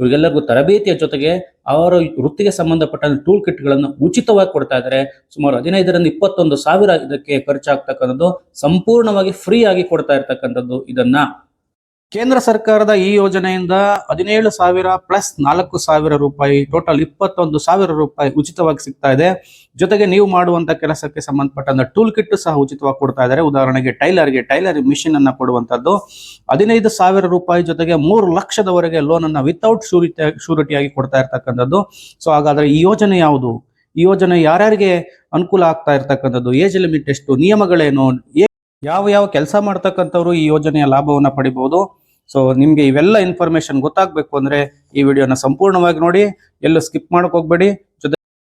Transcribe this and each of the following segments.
ಇವರಿಗೆಲ್ಲರಿಗೂ ತರಬೇತಿಯ ಜೊತೆಗೆ ಅವರ ವೃತ್ತಿಗೆ ಸಂಬಂಧಪಟ್ಟ ಟೂಲ್ ಕಿಟ್ಗಳನ್ನು ಉಚಿತವಾಗಿ ಕೊಡ್ತಾ ಇದ್ದಾರೆ. ಸುಮಾರು ಹದಿನೈದರಿಂದ ಇಪ್ಪತ್ತೊಂದು ಸಾವಿರ ಇದಕ್ಕೆ ಖರ್ಚಾಗ್ತಕ್ಕಂಥದ್ದು. ಸಂಪೂರ್ಣವಾಗಿ ಫ್ರೀ ಆಗಿ ಕೊಡ್ತಾ ಇರ್ತಕ್ಕಂಥದ್ದು ಇದನ್ನ. ಕೇಂದ್ರ ಸರ್ಕಾರದ ಈ ಯೋಜನೆಯಿಂದ ಹದಿನೇಳು ಸಾವಿರ ಪ್ಲಸ್ ನಾಲ್ಕು ಸಾವಿರ ರೂಪಾಯಿ ಟೋಟಲ್ ಇಪ್ಪತ್ತೊಂದು ಸಾವಿರ ರೂಪಾಯಿ ಉಚಿತವಾಗಿ ಸಿಗ್ತಾ ಇದೆ. ಜೊತೆಗೆ ನೀವು ಮಾಡುವಂತ ಕೆಲಸಕ್ಕೆ ಸಂಬಂಧಪಟ್ಟಂತ ಟೂಲ್ ಕಿಟ್ ಸಹ ಉಚಿತವಾಗಿ ಕೊಡ್ತಾ ಇದ್ದಾರೆ. ಉದಾಹರಣೆಗೆ ಟೈಲರ್ಗೆ ಟೈಲರ್ ಮಿಷಿನ್ ಅನ್ನ ಕೊಡುವಂತದ್ದು. ಹದಿನೈದು ಸಾವಿರ ರೂಪಾಯಿ ಜೊತೆಗೆ ಮೂರು ಲಕ್ಷದವರೆಗೆ ಲೋನ್ ಅನ್ನ ವಿತೌಟ್ ಶೂರಿಟಿ ಶೂರಿಟಿಯಾಗಿ ಕೊಡ್ತಾ ಇರ್ತಕ್ಕಂಥದ್ದು. ಸೊ ಹಾಗಾದ್ರೆ ಈ ಯೋಜನೆ ಯಾವುದು? ಈ ಯೋಜನೆ ಯಾರ್ಯಾರಿಗೆ ಅನುಕೂಲ ಆಗ್ತಾ ಇರ್ತಕ್ಕಂಥದ್ದು? ಏಜ್ ಲಿಮಿಟ್ ಎಷ್ಟು? ನಿಯಮಗಳೇನು? ಯಾವ ಯಾವ ಕೆಲಸ ಮಾಡ್ತಕ್ಕಂಥವ್ರು ಈ ಯೋಜನೆಯ ಲಾಭವನ್ನು ಪಡಿಬಹುದು ಸೊ ನಿಮ್ಗೆ ಇವೆಲ್ಲ ಇನ್ಫಾರ್ಮೇಶನ್ ಗೊತ್ತಾಗ್ಬೇಕು ಅಂದ್ರೆ ಈ ವಿಡಿಯೋನ ಸಂಪೂರ್ಣವಾಗಿ ನೋಡಿ, ಎಲ್ಲೂ ಸ್ಕಿಪ್ ಮಾಡಕ್ ಹೋಗ್ಬೇಡಿ.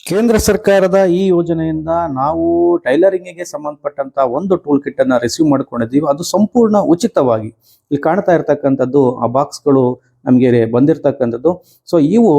ಕೇಂದ್ರ ಸರ್ಕಾರದ ಈ ಯೋಜನೆಯಿಂದ ನಾವು ಟೈಲರಿಂಗಿಗೆ ಸಂಬಂಧಪಟ್ಟಂತ ಒಂದು ಟೂಲ್ ಕಿಟ್ ಅನ್ನ ರಿಸೀವ್ ಮಾಡ್ಕೊಂಡಿದ್ದೀವಿ. ಅದು ಸಂಪೂರ್ಣ ಉಚಿತವಾಗಿ. ಇಲ್ಲಿ ಕಾಣ್ತಾ ಇರ್ತಕ್ಕಂಥದ್ದು ಆ ಬಾಕ್ಸ್ಗಳು ನಮಗೆ ಬಂದಿರತಕ್ಕಂಥದ್ದು. ಸೊ ಇವು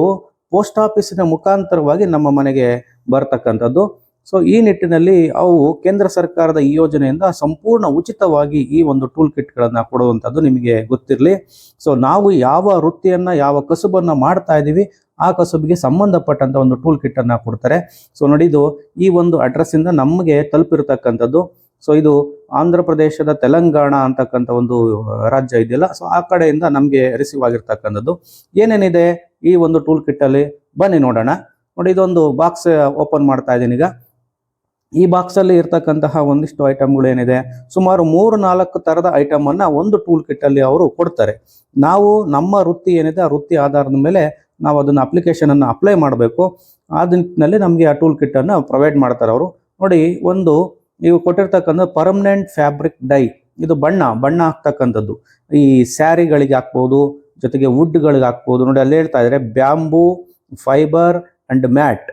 ಪೋಸ್ಟ್ ಆಫೀಸಿನ ಮುಖಾಂತರವಾಗಿ ನಮ್ಮ ಮನೆಗೆ ಬರ್ತಕ್ಕಂಥದ್ದು. ಸೊ ಈ ನಿಟ್ಟಿನಲ್ಲಿ ಅವು ಕೇಂದ್ರ ಸರ್ಕಾರದ ಈ ಯೋಜನೆಯಿಂದ ಸಂಪೂರ್ಣ ಉಚಿತವಾಗಿ ಈ ಒಂದು ಟೂಲ್ ಕಿಟ್ಗಳನ್ನ ಕೊಡುವಂಥದ್ದು ನಿಮಗೆ ಗೊತ್ತಿರಲಿ. ಸೊ ನಾವು ಯಾವ ವೃತ್ತಿಯನ್ನು, ಯಾವ ಕಸುಬನ್ನ ಮಾಡ್ತಾ ಇದ್ದೀವಿ, ಆ ಕಸುಬಿಗೆ ಸಂಬಂಧಪಟ್ಟಂತ ಒಂದು ಟೂಲ್ ಕಿಟ್ ಅನ್ನ ಕೊಡ್ತಾರೆ. ಸೊ ನೋಡಿ ಇದು ಈ ಒಂದು ಅಡ್ರೆಸ್ ಇಂದ ನಮಗೆ ತಲುಪಿರ್ತಕ್ಕಂಥದ್ದು. ಸೊ ಇದು ಆಂಧ್ರ ಪ್ರದೇಶದ ತೆಲಂಗಾಣ ಅಂತಕ್ಕಂಥ ಒಂದು ರಾಜ್ಯ ಇದೆಯಲ್ಲ ಸೊ ಆ ಕಡೆಯಿಂದ ನಮಗೆ ರಿಸೀವ್ ಆಗಿರ್ತಕ್ಕಂಥದ್ದು. ಏನೇನಿದೆ ಈ ಒಂದು ಟೂಲ್ ಕಿಟ್ ಅಲ್ಲಿ ಬನ್ನಿ ನೋಡೋಣ. ನೋಡಿ ಇದೊಂದು ಬಾಕ್ಸ್ ಓಪನ್ ಮಾಡ್ತಾ ಇದ್ದೀನಿ ಈಗ. ಈ ಬಾಕ್ಸ್ ಅಲ್ಲಿ ಇರ್ತಕ್ಕಂತಹ ಒಂದಿಷ್ಟು ಐಟಮ್ಗಳೇನಿದೆ ಸುಮಾರು ಮೂರು ನಾಲ್ಕು ತರದ ಐಟಮ್ ಅನ್ನ ಒಂದು ಟೂಲ್ ಕಿಟ್ ಅಲ್ಲಿ ಅವರು ಕೊಡ್ತಾರೆ. ನಾವು ನಮ್ಮ ವೃತ್ತಿ ಏನಿದೆ, ಆ ವೃತ್ತಿ ಆಧಾರದ ಮೇಲೆ ನಾವು ಅದನ್ನ ಅಪ್ಲಿಕೇಶನ್ ಅನ್ನ ಅಪ್ಲೈ ಮಾಡಬೇಕು. ಆ ನಿಟ್ಟಿನಲ್ಲಿ ನಮಗೆ ಆ ಟೂಲ್ ಕಿಟ್ ಅನ್ನ ಪ್ರೊವೈಡ್ ಮಾಡ್ತಾರೆ ಅವರು. ನೋಡಿ, ಒಂದು ನೀವು ಕೊಟ್ಟಿರ್ತಕ್ಕಂಥ ಪರ್ಮನೆಂಟ್ ಫ್ಯಾಬ್ರಿಕ್ ಡೈ ಇದು ಬಣ್ಣ ಬಣ್ಣ ಹಾಕ್ತಕ್ಕಂಥದ್ದು. ಈ ಸ್ಯಾರಿಗಳಿಗೆ ಹಾಕ್ಬೋದು, ಜೊತೆಗೆ ವುಡ್ಗಳಿಗೆ ಹಾಕ್ಬೋದು. ನೋಡಿ, ಅಲ್ಲಿ ಹೇಳ್ತಾ ಇದ್ದಾರೆ ಬ್ಯಾಂಬೂ ಫೈಬರ್ ಅಂಡ್ ಮ್ಯಾಟ್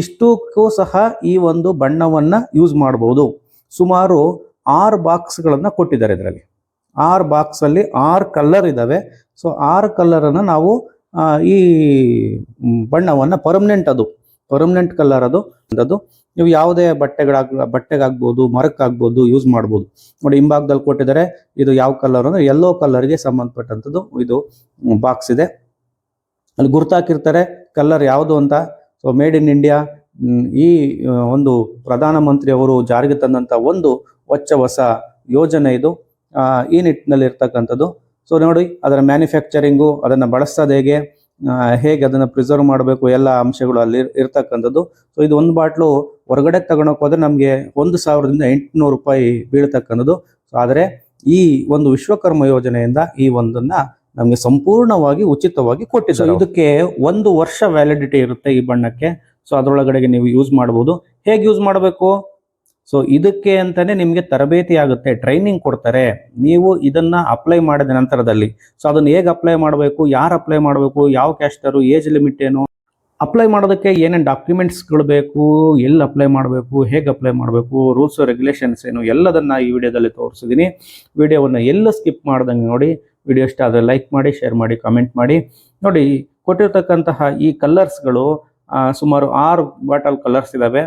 ಇಷ್ಟಕ್ಕೂ ಸಹ ಈ ಒಂದು ಬಣ್ಣವನ್ನು ಯೂಸ್ ಮಾಡಬಹುದು ಸುಮಾರು ಆರು ಬಾಕ್ಸ್ಗಳನ್ನು ಕೊಟ್ಟಿದ್ದಾರೆ ಇದರಲ್ಲಿ. ಆರು ಬಾಕ್ಸಲ್ಲಿ ಆರು ಕಲರ್ ಇದ್ದಾವೆ ಸೊ ಆರು ಕಲ್ಲರನ್ನು ನಾವು ಈ ಬಣ್ಣವನ್ನು ಪರ್ಮನೆಂಟ್ ಅದು. ಪರ್ಮನೆಂಟ್ ಕಲರ್ ಅದು. ಅದು ನೀವು ಯಾವುದೇ ಬಟ್ಟೆಗಳಾಗ, ಬಟ್ಟೆಗಾಗ್ಬೋದು, ಮರಕ್ಕಾಗ್ಬೋದು ಯೂಸ್ ಮಾಡ್ಬೋದು. ನೋಡಿ, ಹಿಂಭಾಗದಲ್ಲಿ ಕೊಟ್ಟಿದ್ದಾರೆ. ಇದು ಯಾವ ಕಲರ್ ಅಂದರೆ ಯೆಲ್ಲೋ ಕಲರ್ಗೆ ಸಂಬಂಧಪಟ್ಟಂಥದ್ದು ಇದು ಬಾಕ್ಸ್ ಇದೆ. ಅಲ್ಲಿ ಗುರ್ತಾಕಿರ್ತಾರೆ. ಕಲರ್ ಯಾವುದು ಅಂತ ಸೊ ಮೇಡ್ ಇನ್ ಇಂಡಿಯಾ ಈ ಒಂದು ಪ್ರಧಾನ ಮಂತ್ರಿಯವರು ಜಾರಿಗೆ ತಂದಂಥ ಒಂದು ಹೊಚ್ಚ ಹೊಸ ಯೋಜನೆ ಇದು. ಈ ನಿಟ್ಟಿನಲ್ಲಿ ಇರ್ತಕ್ಕಂಥದ್ದು. ಸೊ ನೋಡಿ, ಅದರ ಮ್ಯಾನುಫ್ಯಾಕ್ಚರಿಂಗು ಅದನ್ನು ಬಳಸೋದು ಹೇಗೆ ಹೇಗೆ ಅದನ್ನು ಪ್ರಿಸರ್ವ್ ಮಾಡಬೇಕು, ಎಲ್ಲ ಅಂಶಗಳು ಅಲ್ಲಿ ಇರ್- ಇರ್ತಕ್ಕಂಥದ್ದು. ಸೊ ಇದು ಒಂದು ಬಾಟ್ಲು ಹೊರಗಡೆ ತಗೊಳಕ್ ಹೋದ್ರೆ ನಮಗೆ ಒಂದು ಸಾವಿರದಿಂದ ಎಂಟುನೂರು ರೂಪಾಯಿ ಬೀಳ್ತಕ್ಕಂಥದ್ದು. ಸೊ ಆದರೆ ಈ ಒಂದು ವಿಶ್ವಕರ್ಮ ಯೋಜನೆಯಿಂದ ಈ ಒಂದನ್ನ ನಮಗೆ ಸಂಪೂರ್ಣವಾಗಿ ಉಚಿತವಾಗಿ ಕೊಟ್ಟಿದ್ದಾರೆ. ಇದಕ್ಕೆ ಒಂದು ವರ್ಷ ವ್ಯಾಲಿಡಿಟಿ ಇರುತ್ತೆ ಈ ಬಣ್ಣಕ್ಕೆ. ಸೊ ಅದರೊಳಗಡೆಗೆ ನೀವು ಯೂಸ್ ಮಾಡಬಹುದು ಹೇಗೆ ಯೂಸ್ ಮಾಡಬೇಕು? ಸೊ ಇದಕ್ಕೆ ಅಂತಾನೆ ನಿಮಗೆ ತರಬೇತಿ ಆಗುತ್ತೆ ಟ್ರೈನಿಂಗ್ ಕೊಡ್ತಾರೆ. ನೀವು ಇದನ್ನ ಅಪ್ಲೈ ಮಾಡಿದ ನಂತರದಲ್ಲಿ. ಸೊ ಅದನ್ನ ಹೇಗೆ ಅಪ್ಲೈ ಮಾಡಬೇಕು ಯಾರು ಅಪ್ಲೈ ಮಾಡಬೇಕು ಯಾವ ಕ್ಯಾಸ್ಟರು ಏಜ್ ಲಿಮಿಟ್ ಏನು? ಅಪ್ಲೈ ಮಾಡೋದಕ್ಕೆ ಏನೇನು ಡಾಕ್ಯುಮೆಂಟ್ಸ್ಗಳು ಬೇಕು ಎಲ್ಲಿ ಅಪ್ಲೈ ಮಾಡಬೇಕು ಹೇಗೆ ಅಪ್ಲೈ ಮಾಡಬೇಕು ರೂಲ್ಸ್ ರೆಗ್ಯುಲೇಷನ್ಸ್ ಏನು ಎಲ್ಲದನ್ನ ಈ ವಿಡಿಯೋದಲ್ಲಿ ತೋರಿಸಿದ್ದೀನಿ ವಿಡಿಯೋವನ್ನು ಎಲ್ಲ ಸ್ಕಿಪ್ ಮಾಡ್ದಂಗೆ ನೋಡಿ. ವಿಡಿಯೋ ಇಷ್ಟ ಆದರೆ ಲೈಕ್ ಮಾಡಿ ಶೇರ್ ಮಾಡಿ ಕಾಮೆಂಟ್ ಮಾಡಿ. ನೋಡಿ, ಕೊಟ್ಟಿರ್ತಕ್ಕಂತಹ ಈ ಕಲರ್ಸ್ಗಳು ಸುಮಾರು ಆರು ಬಾಟಲ್ ಕಲರ್ಸ್ ಇದ್ದಾವೆ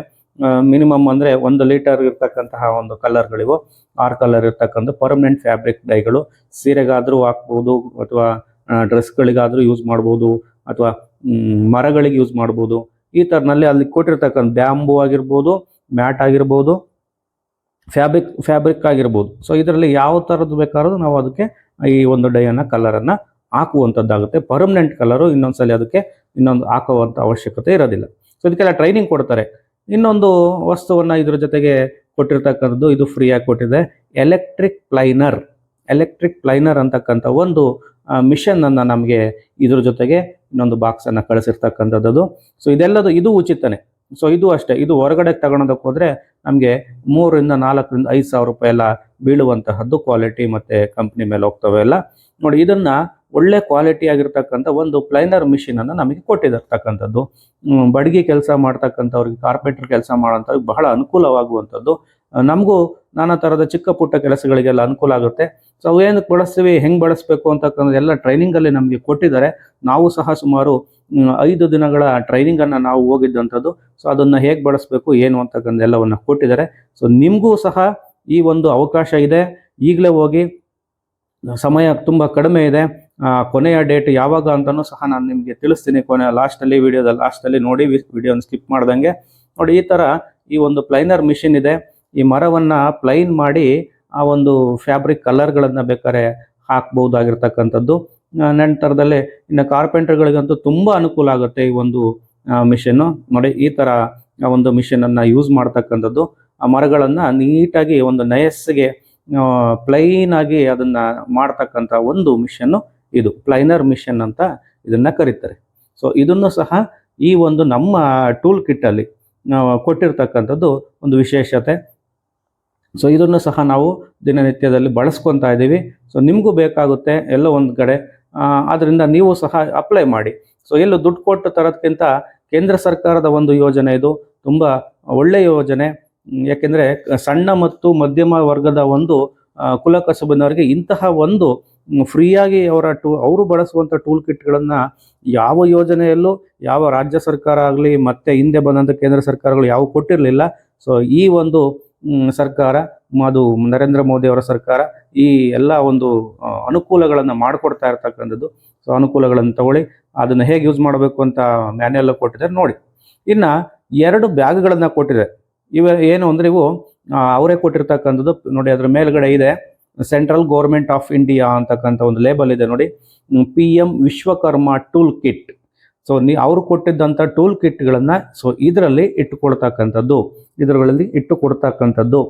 ಮಿನಿಮಮ್ ಅಂದರೆ ಒಂದು ಲೀಟರ್ ಇರ್ತಕ್ಕಂತಹ ಒಂದು ಕಲರ್ಗಳಿವು ಆರು ಕಲರ್ ಇರ್ತಕ್ಕಂಥ ಪರ್ಮನೆಂಟ್ ಫ್ಯಾಬ್ರಿಕ್ ಡೈಗಳು ಸೀರೆಗಾದರೂ ಹಾಕ್ಬೋದು, ಅಥವಾ ಡ್ರೆಸ್ಗಳಿಗಾದರೂ ಯೂಸ್ ಮಾಡ್ಬೋದು, ಅಥವಾ ಮರಗಳಿಗೆ ಯೂಸ್ ಮಾಡ್ಬೋದು. ಈ ಥರನಲ್ಲಿ ಅಲ್ಲಿ ಕೊಟ್ಟಿರ್ತಕ್ಕಂಥ ಬ್ಯಾಂಬು ಆಗಿರ್ಬೋದು ಮ್ಯಾಟ್ ಆಗಿರ್ಬೋದು ಫ್ಯಾಬ್ರಿಕ್ ಫ್ಯಾಬ್ರಿಕ್ ಆಗಿರ್ಬೋದು. ಸೊ ಇದರಲ್ಲಿ ಯಾವ ಥರದ್ದು ಬೇಕಾದ್ರೂ ನಾವು ಅದಕ್ಕೆ ಈ ಒಂದು ಡೈಯನ್ನ ಕಲರನ್ನು ಹಾಕುವಂಥದ್ದಾಗುತ್ತೆ ಪರ್ಮನೆಂಟ್ ಕಲರು ಇನ್ನೊಂದ್ಸಲಿ ಅದಕ್ಕೆ ಇನ್ನೊಂದು ಹಾಕುವಂಥ ಅವಶ್ಯಕತೆ ಇರೋದಿಲ್ಲ. ಸೊ ಇದಕ್ಕೆಲ್ಲ ಟ್ರೈನಿಂಗ್ ಕೊಡ್ತಾರೆ. ಇನ್ನೊಂದು ವಸ್ತುವನ್ನ ಇದ್ರ ಜೊತೆಗೆ ಕೊಟ್ಟಿರ್ತಕ್ಕಂಥದ್ದು, ಇದು ಫ್ರೀಯಾಗಿ ಕೊಟ್ಟಿದೆ. ಎಲೆಕ್ಟ್ರಿಕ್ ಪ್ಲೈನರ್ ಎಲೆಕ್ಟ್ರಿಕ್ ಪ್ಲೈನರ್ ಅಂತಕ್ಕಂಥ ಒಂದು ಮಿಷನ್ ಅನ್ನ ನಮಗೆ ಇದ್ರ ಜೊತೆಗೆ ಇನ್ನೊಂದು ಬಾಕ್ಸನ್ನು ಕಳಿಸಿರ್ತಕ್ಕಂಥದ್ದು ಸೊ ಇದೆಲ್ಲದು ಇದು ಉಚಿತನೇ. ಸೊ ಇದು ಅಷ್ಟೇ. ಇದು ಹೊರಗಡೆ ತಗೊಳೋದಕ್ಕೆ ಹೋದ್ರೆ ನಮಗೆ ಮೂರರಿಂದ ನಾಲ್ಕರಿಂದ ಐದು ಸಾವಿರ ರೂಪಾಯಿ ಎಲ್ಲ ಬೀಳುವಂತಹದ್ದು ಕ್ವಾಲಿಟಿ ಮತ್ತೆ ಕಂಪ್ನಿ ಮೇಲೆ ಹೋಗ್ತವೆ ಎಲ್ಲ. ನೋಡಿ ಇದನ್ನ ಒಳ್ಳೆ ಕ್ವಾಲಿಟಿ ಆಗಿರ್ತಕ್ಕಂಥ ಒಂದು ಪ್ಲೈನರ್ ಮಿಷಿನನ್ನು ನಮಗೆ ಕೊಟ್ಟಿರ್ತಕ್ಕಂಥದ್ದು. ಹ್ಮ್, ಬಡಗಿ ಕೆಲಸ ಮಾಡ್ತಕ್ಕಂಥವ್ರಿಗೆ ಕಾರ್ಪೆಂಟರ್ ಕೆಲಸ ಮಾಡೋಂಥವ್ರಿಗೆ ಬಹಳ ಅನುಕೂಲವಾಗುವಂಥದ್ದು. ನಮಗೂ ನಾನಾ ಥರದ ಚಿಕ್ಕ ಪುಟ್ಟ ಕೆಲಸಗಳಿಗೆಲ್ಲ ಅನುಕೂಲ ಆಗುತ್ತೆ. ಸೊ ಏನು ಬಳಸ್ತೀವಿ ಹೆಂಗೆ ಬಳಸಬೇಕು ಅಂತಕ್ಕಂಥ ಎಲ್ಲ ಟ್ರೈನಿಂಗಲ್ಲಿ ನಮಗೆ ಕೊಟ್ಟಿದ್ದಾರೆ. ನಾವು ಸಹ ಸುಮಾರು ಐದು ದಿನಗಳ ಟ್ರೈನಿಂಗ್ ಅನ್ನ ನಾವು ಹೋಗಿದ್ದಂಥದ್ದು. ಸೊ ಅದನ್ನ ಹೇಗೆ ಬಳಸಬೇಕು ಏನು ಅಂತಕ್ಕಂಥ ಎಲ್ಲವನ್ನ ಕೊಟ್ಟಿದ್ದಾರೆ. ಸೊ ನಿಮಗೂ ಸಹ ಈ ಒಂದು ಅವಕಾಶ ಇದೆ. ಈಗಲೇ ಹೋಗಿ ಸಮಯ ತುಂಬ ಕಡಿಮೆ ಇದೆ. ಕೊನೆಯ ಡೇಟ್ ಯಾವಾಗ ಅಂತಲೂ ಸಹ ನಾನು ನಿಮಗೆ ತಿಳಿಸ್ತೀನಿ ಕೊನೆಯ ಲಾಸ್ಟಲ್ಲಿ ವಿಡಿಯೋದ ಲಾಸ್ಟಲ್ಲಿ ನೋಡಿ ವಿಡಿಯೋನ ಸ್ಕಿಪ್ ಮಾಡ್ದಂಗೆ. ನೋಡಿ ಈ ಥರ ಈ ಒಂದು ಪ್ಲೈನರ್ ಮಿಷಿನ್ ಇದೆ. ಈ ಮರವನ್ನು ಪ್ಲೈನ್ ಮಾಡಿ ಆ ಒಂದು ಫ್ಯಾಬ್ರಿಕ್ ಕಲರ್ಗಳನ್ನು ಬೇಕಾದ್ರೆ ಹಾಕ್ಬಹುದಾಗಿರ್ತಕ್ಕಂಥದ್ದು. ಆ, ನಂತರದಲ್ಲಿ ಇನ್ನು ಕಾರ್ಪೆಂಟರ್ಗಳಿಗಂತೂ ತುಂಬ ಅನುಕೂಲ ಆಗುತ್ತೆ ಈ ಒಂದು ಮಿಷಿನ್ನು ನೋಡಿ ಈ ಥರ ಒಂದು ಮಿಷನನ್ನು ಯೂಸ್ ಮಾಡ್ತಕ್ಕಂಥದ್ದು. ಆ ಮರಗಳನ್ನು ನೀಟಾಗಿ ಒಂದು ನಯಸ್ಸಿಗೆ ಪ್ಲೈನ್ ಆಗಿ ಅದನ್ನು ಮಾಡ್ತಕ್ಕಂಥ ಒಂದು ಮಿಷನ್ನು ಇದು. ಪ್ಲೈನರ್ ಮಿಷನ್ ಅಂತ ಇದನ್ನು ಕರೀತಾರೆ. ಸೊ ಇದನ್ನು ಸಹ ಈ ಒಂದು ನಮ್ಮ ಟೂಲ್ ಕಿಟ್ಟಲ್ಲಿ ಕೊಟ್ಟಿರ್ತಕ್ಕಂಥದ್ದು ಒಂದು ವಿಶೇಷತೆ. ಸೊ ಇದನ್ನು ಸಹ ನಾವು ದಿನನಿತ್ಯದಲ್ಲಿ ಬಳಸ್ಕೊತಾ ಇದ್ದೀವಿ. ಸೊ ನಿಮಗೂ ಬೇಕಾಗುತ್ತೆ ಎಲ್ಲೋ ಒಂದು ಕಡೆ. ಆದ್ದರಿಂದ ನೀವು ಸಹ ಅಪ್ಲೈ ಮಾಡಿ. ಸೊ ಎಲ್ಲೂ ದುಡ್ಡು ಕೊಟ್ಟು ತರೋದಕ್ಕಿಂತ ಕೇಂದ್ರ ಸರ್ಕಾರದ ಒಂದು ಯೋಜನೆ ಇದು. ತುಂಬ ಒಳ್ಳೆಯ ಯೋಜನೆ. ಯಾಕೆಂದ್ರೆ ಸಣ್ಣ ಮತ್ತು ಮಧ್ಯಮ ವರ್ಗದ ಒಂದು ಕುಲಕಸಬಿನವರಿಗೆ ಇಂತಹ ಒಂದು ಫ್ರೀಯಾಗಿ ಅವರ ಟೂ, ಅವರು ಬಳಸುವಂಥ ಟೂಲ್ ಕಿಟ್ಗಳನ್ನು ಯಾವ ಯೋಜನೆಯಲ್ಲೂ, ಯಾವ ರಾಜ್ಯ ಸರ್ಕಾರ ಆಗಲಿ, ಮತ್ತೆ ಹಿಂದೆ ಬಂದಂಥ ಕೇಂದ್ರ ಸರ್ಕಾರಗಳು ಯಾವ ಕೊಟ್ಟಿರಲಿಲ್ಲ. ಸೊ ಈ ಒಂದು ಸರ್ಕಾರ, ಅದು ನರೇಂದ್ರ ಮೋದಿ ಅವರ ಸರ್ಕಾರ ಈ ಎಲ್ಲ ಒಂದು ಅನುಕೂಲಗಳನ್ನು ಮಾಡಿಕೊಡ್ತಾ ಇರ್ತಕ್ಕಂಥದ್ದು. ಸೊ ಅನುಕೂಲಗಳನ್ನು ತಗೊಳ್ಳಿ, ಅದನ್ನು ಹೇಗೆ ಯೂಸ್ ಮಾಡಬೇಕು ಅಂತ ಮ್ಯಾನ್ಯಲ್ ಕೊಟ್ಟಿದ್ದಾರೆ ನೋಡಿ. ಇನ್ನು ಎರಡು ಬ್ಯಾಗ್ಗಳನ್ನು ಕೊಟ್ಟಿದೆ ಇವ ಏನು ಅಂದರೆ ಇವು ಅವರೇ ಕೊಟ್ಟಿರ್ತಕ್ಕಂಥದ್ದು, ನೋಡಿ ಅದ್ರ ಮೇಲ್ಗಡೆ ಇದೆ ಸೆಂಟ್ರಲ್ ಗೌರ್ಮೆಂಟ್ ಆಫ್ ಇಂಡಿಯಾ ಅಂತಕ್ಕಂಥ ಒಂದು ಲೇಬಲ್ ಇದೆ ನೋಡಿ. P M Vishwakarma tool kit so ನೀ, ಅವರು ಕೊಟ್ಟಿದ್ದಂಥ ಟೂಲ್ ಕಿಟ್ಗಳನ್ನು ಸೊ ಇದರಲ್ಲಿ ಇಟ್ಟುಕೊಡ್ತಕ್ಕಂಥದ್ದು ಇದರಲ್ಲಿ ಇಟ್ಟುಕೊಡ್ತಕ್ಕಂಥದ್ದು.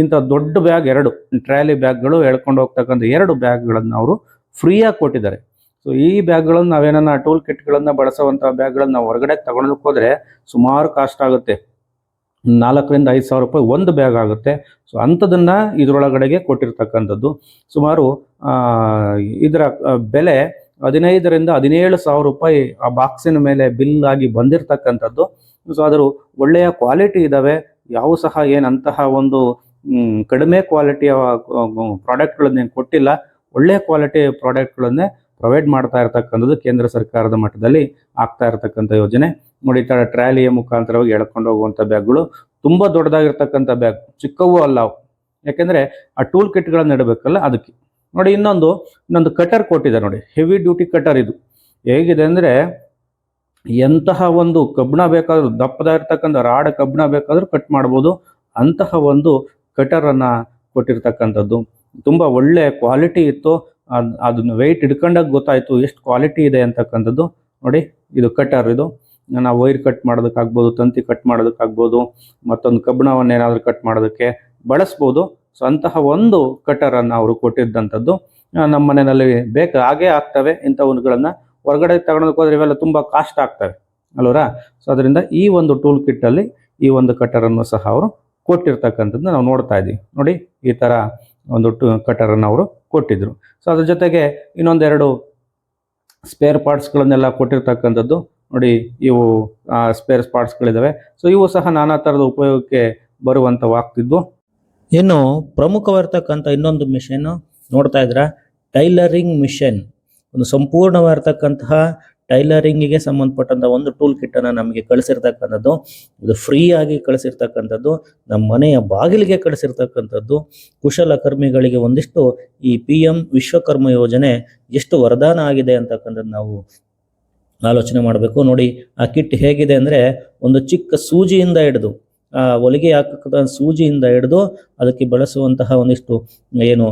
ಇಂಥ ದೊಡ್ಡ ಬ್ಯಾಗ್ ಎರಡು, ಟ್ರಾಲಿ ಬ್ಯಾಗ್ಗಳು ಎಳ್ಕೊಂಡು ಹೋಗ್ತಕ್ಕಂಥ ಎರಡು ಬ್ಯಾಗ್ಗಳನ್ನು ಅವರು ಫ್ರೀಯಾಗಿ ಕೊಟ್ಟಿದ್ದಾರೆ. ಸೊ ಈ ಬ್ಯಾಗ್ಗಳನ್ನು ನಾವೇನ ಟೂಲ್ ಕಿಟ್ಗಳನ್ನು ಬಳಸುವಂಥ ಬ್ಯಾಗ್ಗಳನ್ನು ನಾವು ಹೊರಗಡೆ ತಗೊಳಕ್ಕೆ ಹೋದರೆ ಸುಮಾರು ಕಾಸ್ಟ್ ಆಗುತ್ತೆ. ನಾಲ್ಕರಿಂದ ಐದು ಸಾವಿರ ರೂಪಾಯಿ ಒಂದು ಬ್ಯಾಗ್ ಆಗುತ್ತೆ. ಸೊ ಅಂಥದನ್ನು ಇದರೊಳಗಡೆಗೆ ಕೊಟ್ಟಿರ್ತಕ್ಕಂಥದ್ದು. ಸುಮಾರು ಇದರ ಬೆಲೆ ಹದಿನೈದರಿಂದ ಹದಿನೇಳು ಸಾವಿರ ರೂಪಾಯಿ ಆ ಬಾಕ್ಸಿನ ಮೇಲೆ ಬಿಲ್ ಆಗಿ ಬಂದಿರತಕ್ಕಂಥದ್ದು. ಸೊ ಅದರ ಒಳ್ಳೆಯ ಕ್ವಾಲಿಟಿ ಇದ್ದಾವೆ ಯಾವ ಸಹ ಏನಂತಹ ಒಂದು ಕಡಿಮೆ ಕ್ವಾಲಿಟಿಯ ಪ್ರಾಡಕ್ಟ್ಗಳನ್ನೇನು ಕೊಟ್ಟಿಲ್ಲ. ಒಳ್ಳೆಯ ಕ್ವಾಲಿಟಿ ಪ್ರಾಡಕ್ಟ್ಗಳನ್ನೇ ಪ್ರೊವೈಡ್ ಮಾಡ್ತಾ ಇರತಕ್ಕಂಥದ್ದು ಕೇಂದ್ರ ಸರ್ಕಾರದ ಮಟ್ಟದಲ್ಲಿ. ಆಗ್ತಾ ಇರತಕ್ಕಂಥ ಯೋಜನೆ. ನೋಡಿ, ಈ ಥರ ಟ್ರಾಲಿಯ ಮುಖಾಂತರವಾಗಿ ಎಳ್ಕೊಂಡು ಹೋಗುವಂಥ ಬ್ಯಾಗ್ಗಳು ತುಂಬ ದೊಡ್ಡದಾಗಿರ್ತಕ್ಕಂಥ ಬ್ಯಾಗ್. ಚಿಕ್ಕವೂ ಅಲ್ಲ ಯಾಕೆಂದರೆ ಆ ಟೂಲ್ ಕಿಟ್ಗಳನ್ನ ಇಡಬೇಕಲ್ಲ ಅದಕ್ಕೆ. ನೋಡಿ, ಇನ್ನೊಂದು ಇನ್ನೊಂದು ಕಟರ್ ಕೊಟ್ಟಿದೆ ನೋಡಿ. ಹೆವಿ ಡ್ಯೂಟಿ ಕಟರ್ ಇದು. ಹೇಗಿದೆ ಅಂದರೆ ಎಂತಹ ಒಂದು ಕಬ್ಬಣ ಬೇಕಾದ್ರೂ ದಪ್ಪದಾಗಿರ್ತಕ್ಕಂಥ ರಾಡ್ ಕಬ್ಬಣ ಬೇಕಾದರೂ ಕಟ್ ಮಾಡ್ಬೋದು. ಅಂತಹ ಒಂದು ಕಟರನ್ನು ಕೊಟ್ಟಿರ್ತಕ್ಕಂಥದ್ದು. ತುಂಬ ಒಳ್ಳೆ ಕ್ವಾಲಿಟಿ ಇತ್ತು. ಅದ್, ಅದನ್ನ ವೆಯ್ಟ್ ಹಿಡ್ಕೊಂಡಾಗ ಗೊತ್ತಾಯಿತು, ಎಷ್ಟು ಕ್ವಾಲಿಟಿ ಇದೆ ಅಂತಕ್ಕಂಥದ್ದು. ನೋಡಿ ಇದು ಕಟರ್ ಇದು, ನಾವು ವೈರ್ ಕಟ್ ಮಾಡೋದಕ್ಕಾಗ್ಬೋದು, ತಂತಿ ಕಟ್ ಮಾಡೋದಕ್ಕಾಗ್ಬೋದು, ಮತ್ತೊಂದು ಕಬ್ಬಣವನ್ನು ಏನಾದರೂ ಕಟ್ ಮಾಡೋದಕ್ಕೆ ಬಳಸ್ಬೋದು. ಸೊ ಅಂತಹ ಒಂದು ಕಟರನ್ನು ಅವರು ಕೊಟ್ಟಿದ್ದಂಥದ್ದು ನಮ್ಮ ಮನೆಯಲ್ಲಿ ಬೇಕು ಹಾಗೇ ಆಗ್ತವೆ ಇಂಥವುಗಳನ್ನು ಹೊರಗಡೆ ತಗೊಳೋದಕ್ಕೆ ಹೋದ್ರೆ ಇವೆಲ್ಲ ತುಂಬ ಕಾಸ್ಟ್ ಆಗ್ತವೆ. ಅಲ್ವರಾ? ಸೊ ಅದರಿಂದ ಈ ಒಂದು ಟೂಲ್ ಕಿಟ್ಟಲ್ಲಿ ಈ ಒಂದು ಕಟರನ್ನು ಸಹ ಅವರು ಕೊಟ್ಟಿರ್ತಕ್ಕಂಥದ್ದು ನಾವು ನೋಡ್ತಾ ಇದ್ದೀವಿ. ನೋಡಿ, ಈ ಥರ ಒಂದು ಟೂ ಕಟರನ್ನು ಅವರು ಕೊಟ್ಟಿದ್ದರು ಸೊ ಅದ್ರ ಜೊತೆಗೆ ಇನ್ನೊಂದೆರಡು ಸ್ಪೇರ್ ಪಾರ್ಟ್ಸ್ಗಳನ್ನೆಲ್ಲ ಕೊಟ್ಟಿರ್ತಕ್ಕಂಥದ್ದು. ನೋಡಿ, ಇವು ಸ್ಪೇರ್ ಪಾರ್ಟ್ಸ್ಗಳಿದ್ದಾವೆ ಸೊ ಇವು ಸಹ ನಾನಾ ಥರದ ಉಪಯೋಗಕ್ಕೆ ಬರುವಂಥವಾಗ್ತಿದ್ವು ಇನ್ನು, ಪ್ರಮುಖವಾಗಿರ್ತಕ್ಕಂಥ ಇನ್ನೊಂದು ಮಿಷನ್ ನೋಡ್ತಾ ಇದ್ರ ಟೈಲರಿಂಗ್ ಮಿಷನ್ ಒಂದು ಸಂಪೂರ್ಣವಾಗಿರ್ತಕ್ಕಂತಹ ಟೈಲರಿಂಗಿಗೆ ಸಂಬಂಧಪಟ್ಟಂತ ಒಂದು ಟೂಲ್ ಕಿಟ್ ಅನ್ನ ನಮಗೆ ಕಳಿಸಿರ್ತಕ್ಕಂಥದ್ದು, ಇದು ಫ್ರೀ ಆಗಿ ಕಳಿಸಿರ್ತಕ್ಕಂಥದ್ದು ನಮ್ಮ ಮನೆಯ ಬಾಗಿಲಿಗೆ ಕಳಿಸಿರ್ತಕ್ಕಂಥದ್ದು ಕುಶಲಕರ್ಮಿಗಳಿಗೆ ಒಂದಿಷ್ಟು ಈ ಪಿ ಎಂ ವಿಶ್ವಕರ್ಮ ಯೋಜನೆ ಎಷ್ಟು ವರದಾನ ಆಗಿದೆ ಅಂತಕ್ಕಂಥದ್ದು ನಾವು ಆಲೋಚನೆ ಮಾಡಬೇಕು. ನೋಡಿ, ಆ ಕಿಟ್ ಹೇಗಿದೆ ಅಂದರೆ ಒಂದು ಚಿಕ್ಕ ಸೂಜಿಯಿಂದ ಹಿಡಿದು, ಆ ಹೊಲಿಗೆ ಹಾಕ ಸೂಜಿಯಿಂದ ಹಿಡಿದು ಅದಕ್ಕೆ ಬಳಸುವಂತಹ ಒಂದಿಷ್ಟು ಏನು